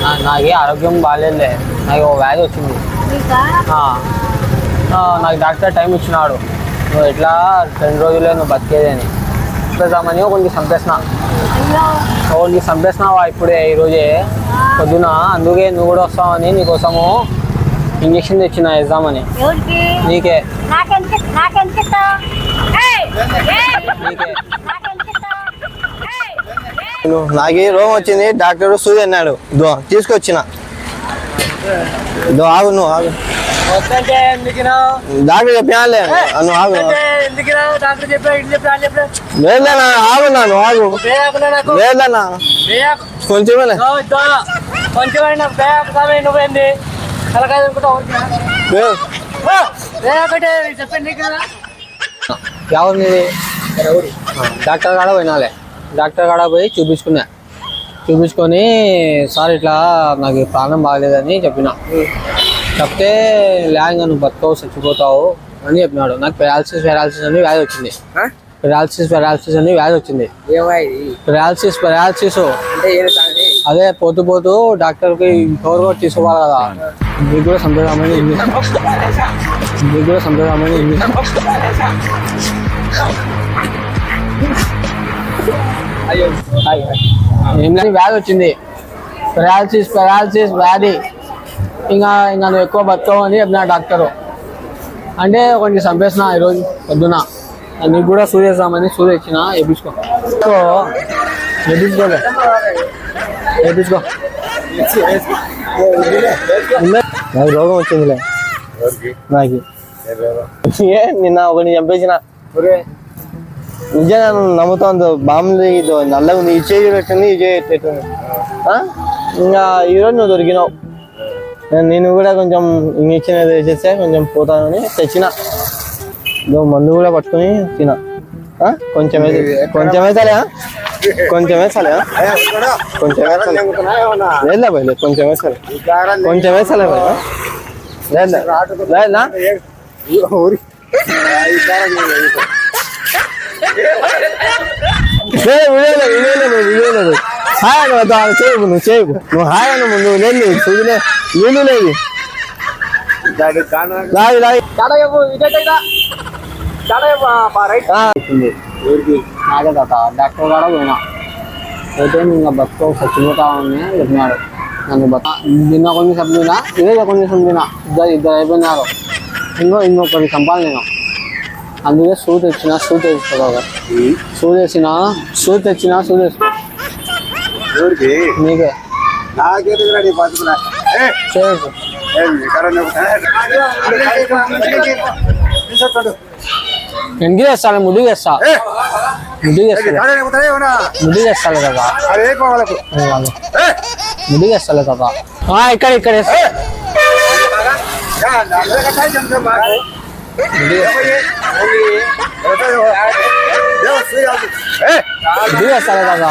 నా- నాకే ఆరోగ్యం బాగాలేదులే నాకు ఓ వ్యాధి వచ్చింది. నీకా? డాక్టర్ టైం ఇచ్చినాడు. నువ్వు ఎట్లా రెండు రోజులే నువ్వు బతికేది అని. చంపేద్దామని కొంచెం చంపేసిన కొంచెం చంపేసినావా ఇప్పుడే ఈరోజే పొద్దున అందుకే నువ్వు కూడా వస్తావని నీకోసము ఇంజక్షన్ తెచ్చిన ఎవరికి? నీకే. నేను నాకు రోగం వచ్చింది డాక్టర్ సూది అన్నాడు. దో తీసుకొచ్చిన. దో ఆగు నువ్వు ఆగు. డాక్టర్ చెప్పినాలే నువ్వు ఆగు. లేదన్నా ఆగున్నా నువ్వు ఆగు. లేదన్నా కొంచెం నువ్వేంది తలకాయ చెప్పండి ఎవరు నీది. డాక్టర్ కాడ పోయినాలే. డాక్టర్ కాడ పోయి చూపించుకున్నా. చూపించుకొని సార్ ఇట్లా నాకు ప్రాణం బాగలేదని చెప్పిన. చెప్తే లేక నువ్వు బతకవు చచ్చిపోతావు అని చెప్పినాడు. నాకు పెరాలసిస్ పెరాలసిస్ అని వ్యాధి వచ్చింది. పెరాలసిస్ పెరాలసిస్ అని వ్యాధి వచ్చింది. Paralysis paralysis. అదే పోతూ పోతూ డాక్టర్కి కవర్ కూడా తీసుకోవాలి కదా. మీకు కూడా సంప్రదాయమైన మీకు కూడా సంప్రదాయమైన ఏం లేని వ్యాధి వచ్చింది. పెరాలసిస్ పెరాలసిస్ వ్యాధి. ఇంకా ఇంకా నువ్వు ఎక్కువ బతకవు అని చెప్పిన డాక్టరు. అంటే కొంచెం చంపేసిన ఈరోజు పొద్దున. నీకు కూడా సూర్యేద్దామని సూర్య ఇచ్చిన వేపించుకో. సో, వేపించుకోలే వేపించుకో. నాకు రోగం వచ్చిందిలే. నాకు. ఏ నిన్న ఒకటి చంపేసిన. నిజంగా నమ్ముతాను బాంబులు ఇదో నల్లగా ఉంది. ఈ చేయి పెట్టింది ఆ? ఇంకా ఈరోజు నువ్వు దొరికినావు. నేను- కూడా కొంచెం ఇంజక్షన్ ఏదో వేసేస్తే కొంచెం పోతానని తెచ్చిన. మందు కూడా పట్టుకొని తిన? కొంచెం కొంచెం వేసాలే? కొంచెం వేసాలే? కొంచెం వేసాలే లేదా భయ్ కొంచెం వేసాలే కొంచెం వేసాలే భయ్ లేదా లేదా లేదు వీడియోలో వీడియోలో వీడియోలో హాయ్ అని వద్దా చేయకు నువ్వు చేయకు నువ్వు హాయ్ అని ముందు లేదు చూడలే వీలు లేదు లాగి లాగి తాత డాక్టర్ కూడా పోయినా అయితే ఇంకా చచ్చిపోతా అని చెప్పినాడు నన్ను నిన్న కొంచెం సభ్యునా ఇదే కొంచెం సభ్యునా ఇద్దరు ఇద్దరు అయిపోయినారు ఇంకో ఇంకొకటి చంపాలి నేను అందుకే సూ తెచ్చిన సూ తెచ్చుకో సూ తెచ్చిన సూ తెచ్చిన సూ తెచ్చుకో ఎవరికి నీకే నాకేందుకు నీ బతుకున్నా చేయొచ్చు వెనక్కి చేస్తాను ముడి చేస్తా ముడి చేస్తా ముడి చేస్తాను కదా ముడి చేస్తాలే కదా ఆ, ఇక్కడ ఇక్కడ వేస్తా. ముడి చేస్తాలే కదా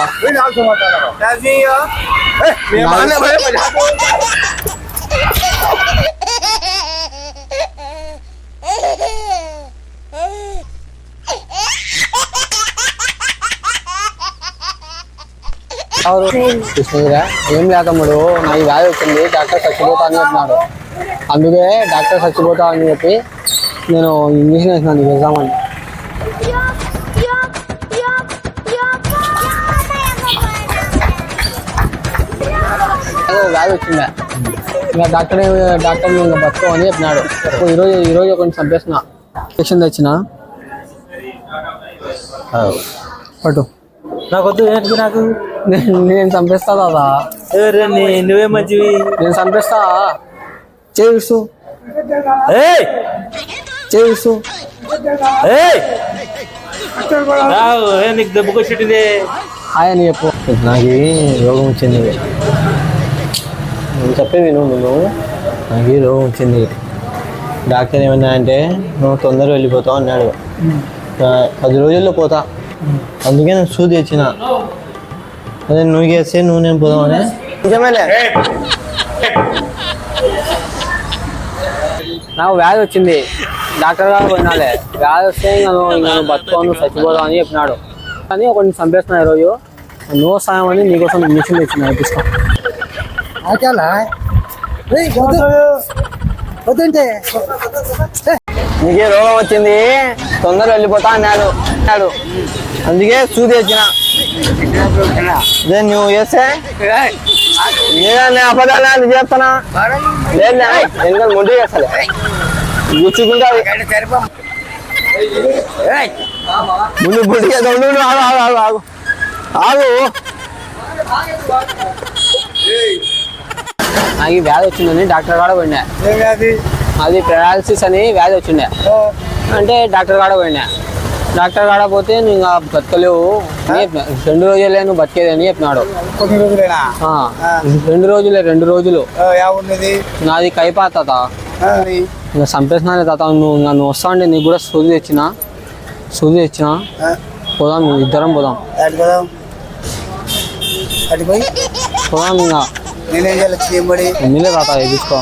ఎవరు కృష్ణగిరా ఏం లేకమ్ముడు నాకు వ్యాధి వచ్చింది డాక్టర్ చచ్చిపోతా అని చెప్పినాడు అందుకే డాక్టర్ చచ్చిపోతా అని చెప్పి నేను ఇంజక్షన్ వేసినాను నీకు వేద్దామని అదే వ్యాధి వచ్చిందా? ఇంకా డాక్టర్ డాక్టర్ ఇంకా బతుకో అని చెప్పినాడు. ఈరోజు ఈరోజు కొంచెం చంపేసిన. ఇంజక్షన్ తెచ్చిన? పట్టు. నాకొద్దు ఏంటి నాకు? నేను చంపేస్తా దాదా. నువ్వే మంచివి? నేను చంపేస్తా. చేయిస్తూ ఏయ్! ఏ నీకు దెబ్బ కొట్టింది హాయ్ అని చెప్పు నాకు రోగం వచ్చింది నువ్వు చెప్పేది నువ్వు నువ్వు నాకు ఈ రోగం వచ్చింది డాక్టర్ ఏమన్నా అంటే నువ్వు తొందరగా వెళ్ళిపోతావు అన్నాడు. ఆ, పది రోజుల్లో పోతా. అందుకే నేను సూది తెచ్చిన. అదే నువ్వు చేస్తే నువ్వు నేను పోదామని. నిజమేలే. నాకు వ్యాధి వచ్చింది. డాక్టర్ గారు పోయినాలే. వ్యాధి వస్తే ఇంకా నువ్వు బతుకోను చచ్చిపోదావు అని చెప్పినాడు. కానీ ఒకరిని చంపేస్తున్నా ఈరోజు. నో సాయం అని నీకోసం ఇంజక్షన్ తెచ్చిన తీసుకో నీకే రోగం వచ్చింది. తొందరగా వెళ్ళిపోతా అన్నాడు. అన్నాడు. అందుకే సూది వచ్చిన నువ్వు చేస్తే? నేనే అని చేస్తానా? లేదు ఎందుకంటే ముందు చేస్తాలే. ముందు ఉండు, ఆగు ఆగు ఆగు ఆగు. ఆగు. నాకు వ్యాధి వచ్చిందని డాక్టర్ కాడ పోయినా. అది పెరాలసిస్ అని వ్యాధి వచ్చిండే అంటే డాక్టర్ కాడ పోయినా. డాక్టర్ కాడ పోతే నువ్వు బతకలేవు రెండు రోజులే నువ్వు బతికేది అని చెప్పినాడు రెండు రోజులే రెండు రోజులు. నాది కైపా తాత ఇంకా చంపేసినానే తాత నువ్వు ఇంకా నువ్వు వస్తా అంటే నీకు కూడా సూది తెచ్చిన? సూది తెచ్చిన? పోదాం ఇద్దరం పోదాం. పోదాం? ఇంకా. నేనేం తాత తీసుకో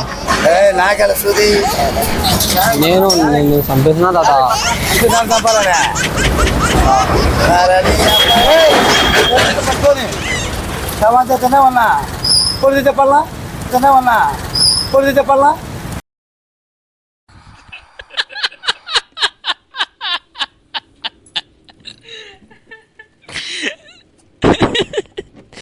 నేను నేను చంపేసిన తాత. సమాజం తినే ఉన్నా పొడిది చెప్పాలా తినే ఉన్నా పొడిది చెప్పాలా